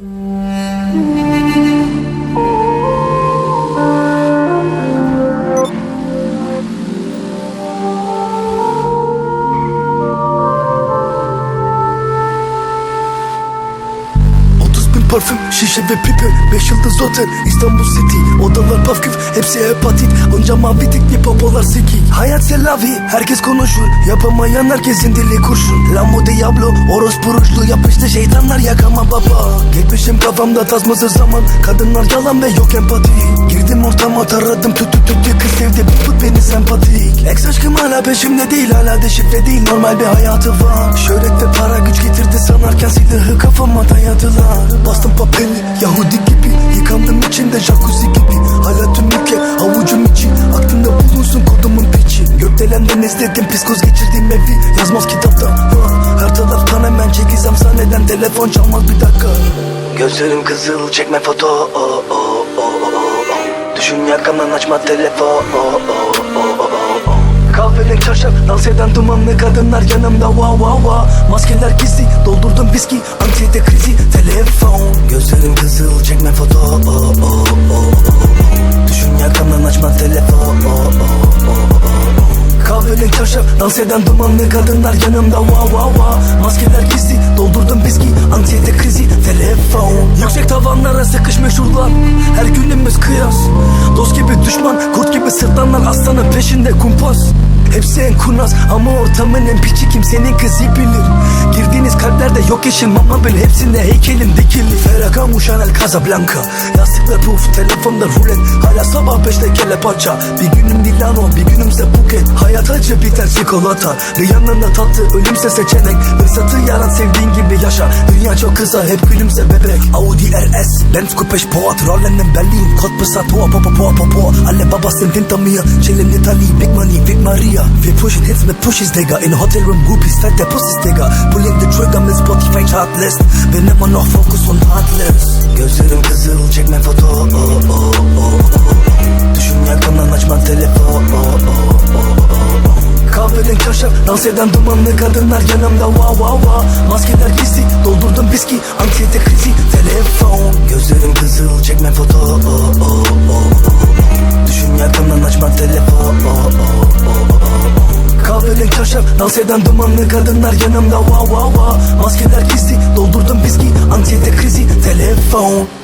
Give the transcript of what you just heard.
bin parfüm, şişe ve pipe Beş yıldız otel, İstanbul City. Odalar pafküf, hepsi hepatit. Onca mavi tikli popolar siki Hayat selavi, herkes konuşur. Yapamayan herkesin dili kurşun. Lambo Diablo, orospu rujlu Yapıştı şeytanlar yakama baba. Gitmişim kafamda tasması zaman. Kadınlar yalan ve yok empati. Girdim ortama taradım. Tüt tüt tüt Kız sevdi bu put beni sempatik. Ex aşkım hala peşimde değil. Hala deşifre değil. Normal bir hayatı var. Şöhret ve para güç getirdi sanarken Silahı kafama dayadılar Gökdelenden izledim psikoz geçirdiğim evi Yazmaz kitapta ha. Her taraftan hemen çekilsem sahneden Telefon çalmaz bir dakika Gözlerim kızıl çekme foto oh, oh, oh, oh, oh. Düşün yakamdan açma telefon oh, oh, oh, oh. Kahverengi çarşaf Dans eden dumanlı kadınlar yanımda wow wow wow Maskeler gizli doldurdum viski Anksiyete krizi telefon Gözlerim kızıl çekme foto oh, oh, oh, Dans eden dumanlı kadınlar yanımda wow wow wow Maskeler gizli doldurdum viski Anksiyete krizi telefon. Yüksek tavanlara sıkışmış urlar Her günümüz kıyas. Dost gibi düşman kurt gibi sırtlanlar Aslanın peşinde kumpas. Hepsi en kurnaz ama ortamın en piçi kimsenin kızı bilir. Girdiğiniz kalplerde yok yeşil ama böyle hepsinde heykelin dikili Ferragamo Chanel Casablanca. Yastıklar puf telefonda rulet. Hala sabah beşte kelle paça Bir günüm Milano bir günümse Phuket. Hayat acı biter çikolata. Bir yanında tatlı ölümse seçenek. Fırsatı yaran sevdiğin gibi yaşa. Dünya çok kısa hep gülümse bebek. Audi RS Benz Coupe Sport Rollen Berlin Kot Poa Poa Poa Poa Alle Babas sind hinter mir Chillen Italy Big Money Big Maria. Wir pushen Hits mit Pushes Digga In Hotel Room Groupies Fett der Pussys Digga Pulling the trigger mit Spotify Chartlist Bin immer noch Fokus und Heartless Gözlerim kızıl çekme foto oh, oh, oh, oh. Düşün yakamdan açma telefon oh, oh, oh, oh. Kahverengi çarşaf Dans eden dumanlı kadınlar yanımda wow wow wow Maskeler gizli doldurdum viski Anksiyete krizi telefon Gözlerim kızıl çekme foto oh, oh, oh, oh. Düşün yakamdan açma telefon oh, oh, oh, oh. Kahverengi çarşaf Dans eden dumanlı kadınlar yanımda wow wow wow Maskeler gizli doldurdum viski Anksiyete krizi telefon